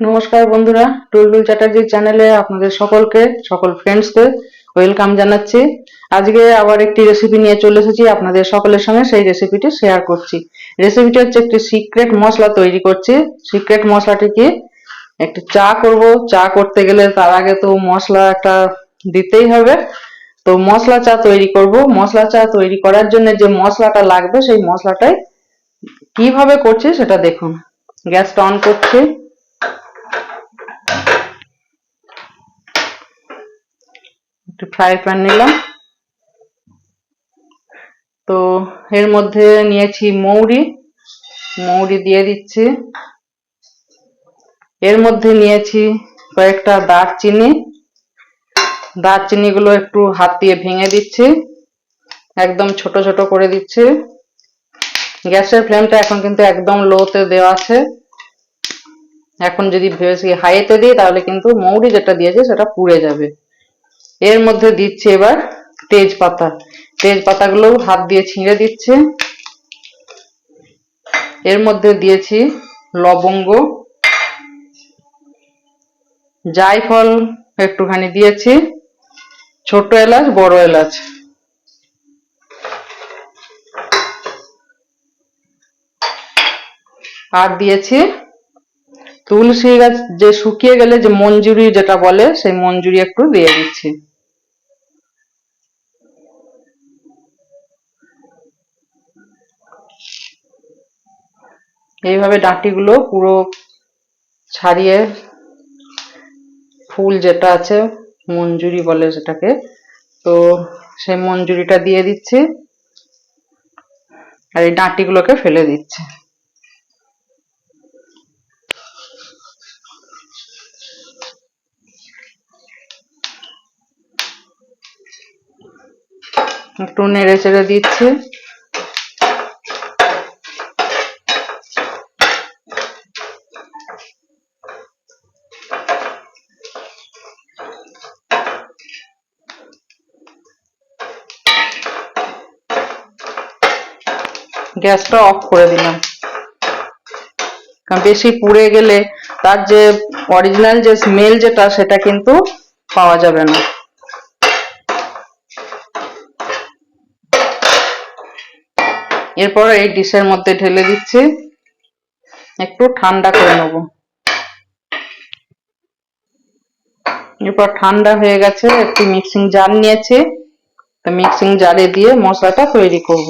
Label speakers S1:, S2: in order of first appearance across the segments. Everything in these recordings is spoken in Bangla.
S1: নমস্কার বন্ধুরা টুলটুল চ্যাটার্জি চ্যানেলে আপনাদের সকলকে, সকল ফ্রেন্ডসকে ওয়েলকাম জানাচ্ছি। আজকে আবার একটি রেসিপি নিয়ে চলে এসেছি আপনাদের সকলের সঙ্গে, সেই রেসিপিটি শেয়ার করছি। রেসিপিটি হচ্ছে একটি সিক্রেট মশলা তৈরি করছি। সিক্রেট মশলাটি কি? একটু চা করব। চা করতে গেলে তার আগে তো মশলা একটা দিতেই হবে। তো মশলা চা তৈরি করব। মশলা চা তৈরি করার জন্য যে মশলাটা লাগবে, সেই মশলাটাই কীভাবে করছি সেটা দেখুন। গ্যাসটা অন করছি। একটু ফ্রাই প্যান নিলাম। তো এর মধ্যে নিয়েছি মৌরি মৌরি দিয়ে দিচ্ছি। এর মধ্যে নিয়েছি কয়েকটা দারচিনি। দারচিনি গুলো একটু হাত দিয়ে ভেঙে দিচ্ছি। একদম ছোট ছোট করে দিচ্ছি। গ্যাসের ফ্লেমটা এখন কিন্তু একদম লোতে দেওয়া আছে। এখন যদি বেশি হাইতে দিই, তাহলে কিন্তু মৌরি যেটা দিয়েছে, সেটা পুড়ে যাবে। এর মধ্যে দিচ্ছে এবার তেজপাতা। তেজপাতাগুলো হাত দিয়ে ছিঁড়ে দিচ্ছে। এর মধ্যে দিয়েছি লবঙ্গ। জায়ফল একটুখানি দিয়েছি। ছোট এলাচ, বড় এলাচ। আর দিয়েছি তুলসী গাছ যে শুকিয়ে গেলে যে মঞ্জুরি যেটা বলে, সেই মঞ্জুরি একটু দিয়ে দিচ্ছি। এইভাবে ডাঁটিগুলো পুরো ছাড়িয়ে ফুল যেটা আছে, মঞ্জুরি বলে সেটাকে, তো সেই মঞ্জুরিটা দিয়ে দিচ্ছি। আর এই ডাঁটিগুলোকে ফেলে দিচ্ছি। একটু নেড়ে চেড়ে দিচ্ছি। গ্যাসটা অফ করে দিলাম। কারণ বেশি পুড়ে গেলে তার যে অরিজিনাল যে স্মেল যেটা, সেটা কিন্তু পাওয়া যাবে না। এরপর এই ডিশের মধ্যে ঢেলে দিচ্ছি। একটু ঠান্ডা করে নেব। এরপর ঠান্ডা হয়ে গেছে, একটি মিক্সিং জার নিয়েছি। মিক্সিং জারে দিয়ে মশলাটা তৈরি করব।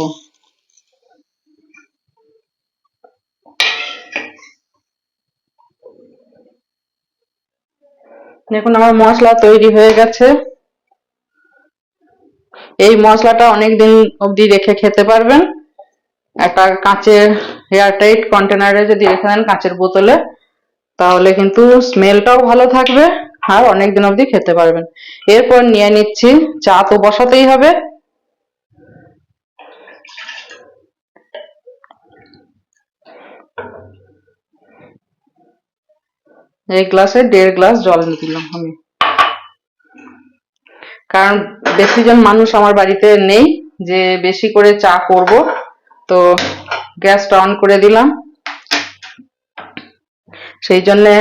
S1: দেখুন, আমার মশলা তৈরি হয়ে গেছে। এই মশলাটা অনেকদিন অবধি রেখে খেতে পারবেন। একটা কাঁচের এয়ারটাইট কন্টেনারে যদি রেখে দেন কাঁচের বোতলে, তাহলে কিন্তু স্মেলটাও ভালো থাকবে আর অনেক দিন অবধি খেতে পারবেন। এরপর নিয়ে নিচ্ছি, চা তো বসাতেই হবে। এই গ্লাসে দেড় গ্লাস জল দিলাম আমি। কারণ বেশি জন মানুষ আমার বাড়িতে নেই, যে বেশি করে চা করব। তো গ্যাসটা অন করে দিলাম। সেই জন্যে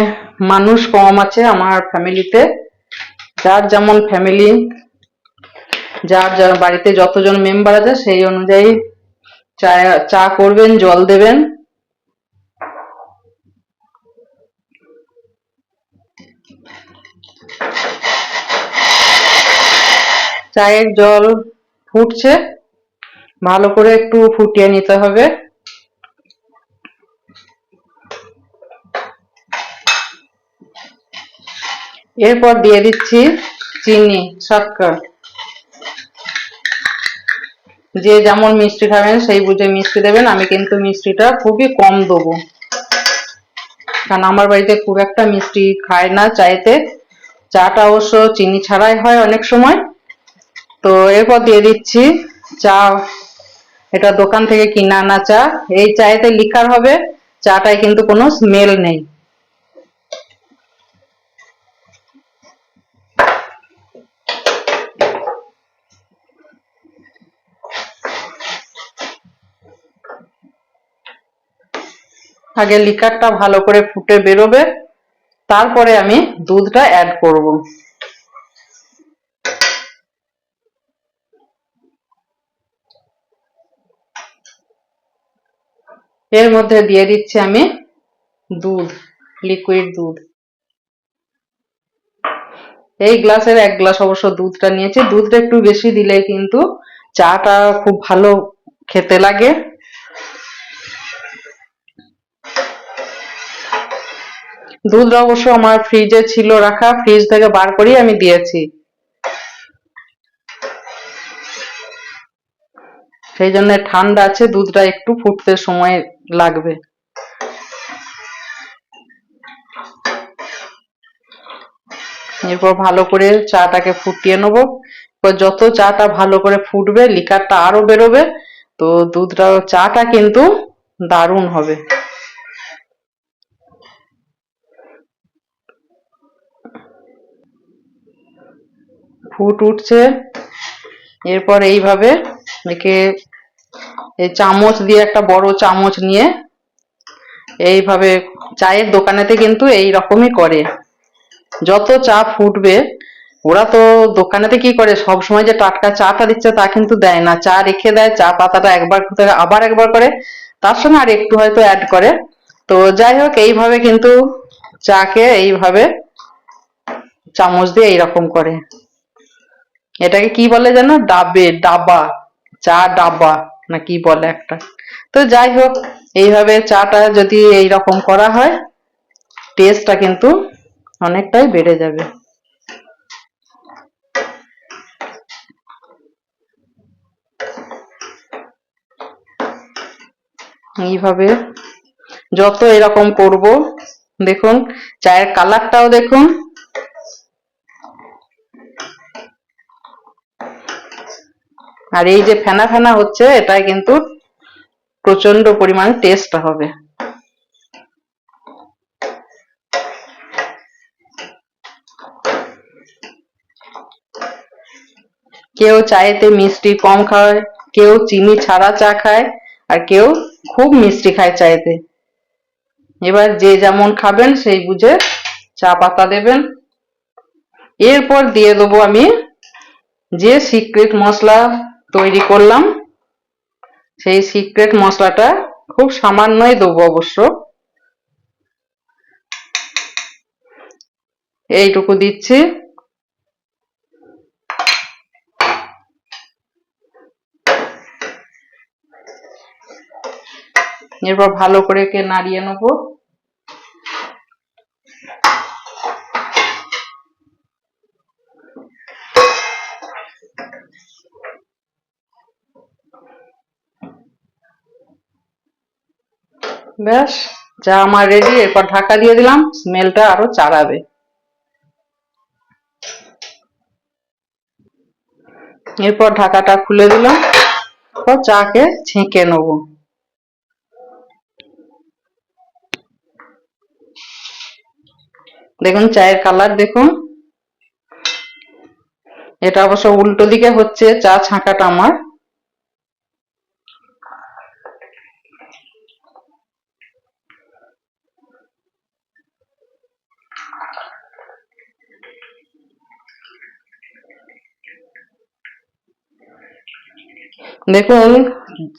S1: মানুষ কম আছে আমার ফ্যামিলিতে। যার যেমন ফ্যামিলি, যার যার বাড়িতে যতজন মেম্বার আছে সেই অনুযায়ী চা চা করবেন, জল দেবেন। চায়ের জল ফুটছে। ভালো করে একটু ফুটিয়ে নিতে হবে। এরপর দিয়ে দিচ্ছি চিনি শর্করা যে যেমন মিষ্টি খাবেন, সেই বুঝে মিষ্টি দেবেন। আমি কিন্তু মিষ্টিটা খুবই কম দেবো। কারণ আমার বাড়িতে খুব একটা মিষ্টি খায় না চাইতে। চাটা অবশ্য চিনি ছাড়াই হয় অনেক সময়। তো এরপর দিয়ে দিচ্ছি চা এটা দোকান থেকে কিনে আনা চা। এই চায়েতে লিকার হবে, চাটায় কিন্তু কোনো স্মেল নেই। আগে লিকারটা ভালো করে ফুটে বেরোবে, তারপরে আমি দুধটা অ্যাড করব। এর মধ্যে দিয়ে দিচ্ছি আমি দুধ লিকুইড দুধ। এই গ্লাসের এক গ্লাস অবশ্য দুধটা নিয়েছি। দুধটা একটু বেশি দিলে কিন্তু চাটা খুব ভালো খেতে লাগে। দুধ অবশ্য আমার ফ্রিজে ছিল রাখা। ফ্রিজ থেকে বার করেই আমি দিয়েছি। সেই জন্য ঠান্ডা আছে, দুধটা একটু ফুটতে সময় লাগবে। এরপর ভালো করে চাটাকে ফুটিয়ে নেব। যত চাটা ভালো করে ফুটবে, লিকারটা আরও বেরোবে, তো দুধটা, চাটা কিন্তু দারুণ হবে। ফুট উঠছে। এরপর এইভাবে একে এই চামচ দিয়ে একটা বড় চামচ নিয়ে এইভাবে চায়ের দোকানেতে কিন্তু এই রকমই করে। যত চা ফুটবে, ওরা তো দোকানেতে কি করে? সব সময় যে টাটকা চাটা দিচ্ছে তা কিন্তু দেয় না। চা রেখে দেয়, চা পাতাটা একবার আবার একবার করে, তার সঙ্গে আর একটু হয়তো অ্যাড করে। তো যাই হোক, এইভাবে কিন্তু চাকে এইভাবে চামচ দিয়ে এইরকম করে। এটাকে কি বলে যেন? ডাবে, ডাবা, চা ডাবা। না কি বলে একটা। তো যাই হোক, এইভাবে চাটা যদি এইরকম করা হয় টেস্টটা কিন্তু অনেকটাই বেড়ে যাবে। এইভাবে যত এরকম করব, দেখুন, চায়ের কালারটাও দেখুন আর এই যে ফেনা ফেনা হচ্ছে, এটাই কিন্তু প্রচণ্ড পরিমাণে টেস্ট হবে। কেউ চায়েতে মিষ্টি কম খায়, কেউ চিনি ছাড়া চা খায়, আর কেউ খুব মিষ্টি খায় চায়েতে। এবার যে যেমন খাবেন, সেই বুঝে চা পাতা দেবেন। এরপর দিয়ে দেবো আমি যে সিক্রেট মশলা তৈরি করলাম। সেই সিক্রেট মশলাটা খুব সামান্যই দেবো অবশ্য। এইটুকু দিচ্ছি। এরপর ভালো করে কে নাড়িয়ে নেব। ব্যাস চা আমার রেডি এরপর ঢাকা দিয়ে দিলাম স্মেলটা আরও চাড়াবে। এরপর ঢাকাটা খুলে দিলাম, এরপর চাকে ছেঁকে নেব। দেখুন, চায়ের কালার দেখুন। এটা অবশ্য উল্টো দিকে হচ্ছে, চা ছাঁকাটা আমার। দেখুন,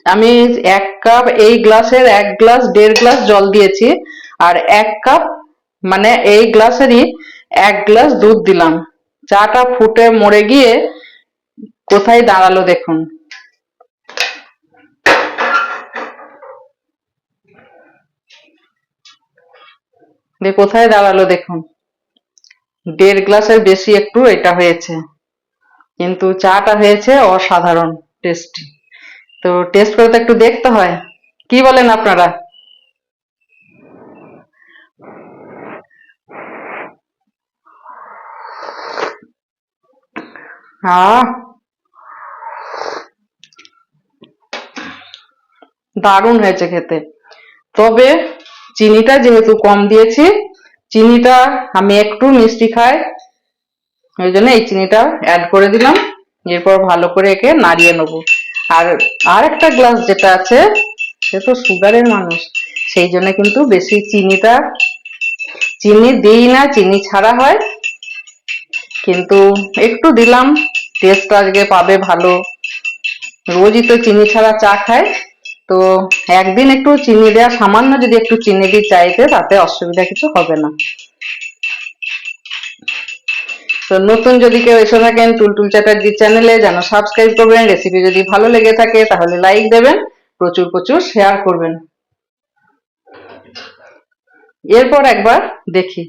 S1: আমি এক কাপ এই গ্লাসের এক গ্লাস, দেড় গ্লাস জল দিয়েছি, আর এক কাপ মানে এই গ্লাসেরই এক গ্লাস দুধ দিলাম। চাটা ফুটে মরে গিয়ে কোথায় দাঁড়াল দেখুন। কোথায় দাঁড়াল দেখুন। দেড় গ্লাসের বেশি একটু এটা হয়েছে। কিন্তু চাটা হয়েছে অসাধারণ টেস্টি। তো টেস্ট করে তো একটু দেখতে হয়। কি বলেন আপনারা? দারুণ হয়েছে খেতে। তবে চিনিটা যেহেতু কম দিয়েছি, চিনিটা আমি একটু মিষ্টি খাই, ওই জন্য এই চিনিটা অ্যাড করে দিলাম। এরপর ভালো করে একে নাড়িয়ে নেব। আর আর একটা গ্লাস যেটা আছে, সে তো সুগারের মানুষ। সেই জন্য কিন্তু বেশি চিনিটা, চিনি দিই না, চিনি ছাড়া হয়। কিন্তু একটু দিলাম টেস্ট আজকে পাবে ভালো। রোজই তো চিনি ছাড়া চা খায়। তো একদিন একটু চিনি দেওয়া সামান্য যদি একটু চিনি দিই চাইতে, তাতে অসুবিধা কিছু হবে না। তো নতুন যদি কেউ এসে থাকেন, টুলটুল চ্যাটার্জি চ্যানেলে যেন সাবস্ক্রাইব করবেন রেসিপি যদি ভালো লেগে থাকে, তাহলে লাইক দেবেন, প্রচুর প্রচুর শেয়ার করবেন। এরপর একবার দেখি।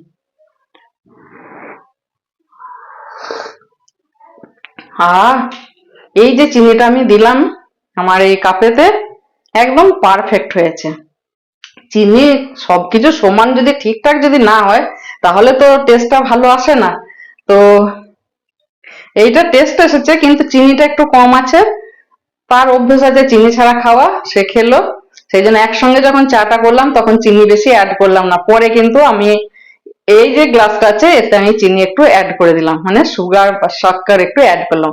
S1: আহ, এই যে চিনিটা আমি দিলাম আমার এই কাপেতে, একদম পারফেক্ট হয়েছে। চিনি সবকিছু সমান যদি ঠিকঠাক যদি না হয়, তাহলে তো টেস্টটা ভালো আসে না। তো এইটা টেস্ট এসেছে, কিন্তু চিনিটা একটু কম আছে। তার অভ্যেস আছে চিনি ছাড়া খাওয়া, সে খেলো। সেই জন্য একসঙ্গে যখন চাটা করলাম, তখন চিনি বেশি অ্যাড করলাম না। পরে কিন্তু আমি এই যে গ্লাসটা আছে, এতে আমি চিনি একটু অ্যাড করে দিলাম। মানে সুগার বা শক্কর একটু অ্যাড করলাম।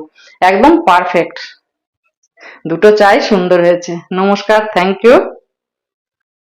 S1: একদম পারফেক্ট দুটো চাই সুন্দর হয়েছে। নমস্কার থ্যাংক ইউ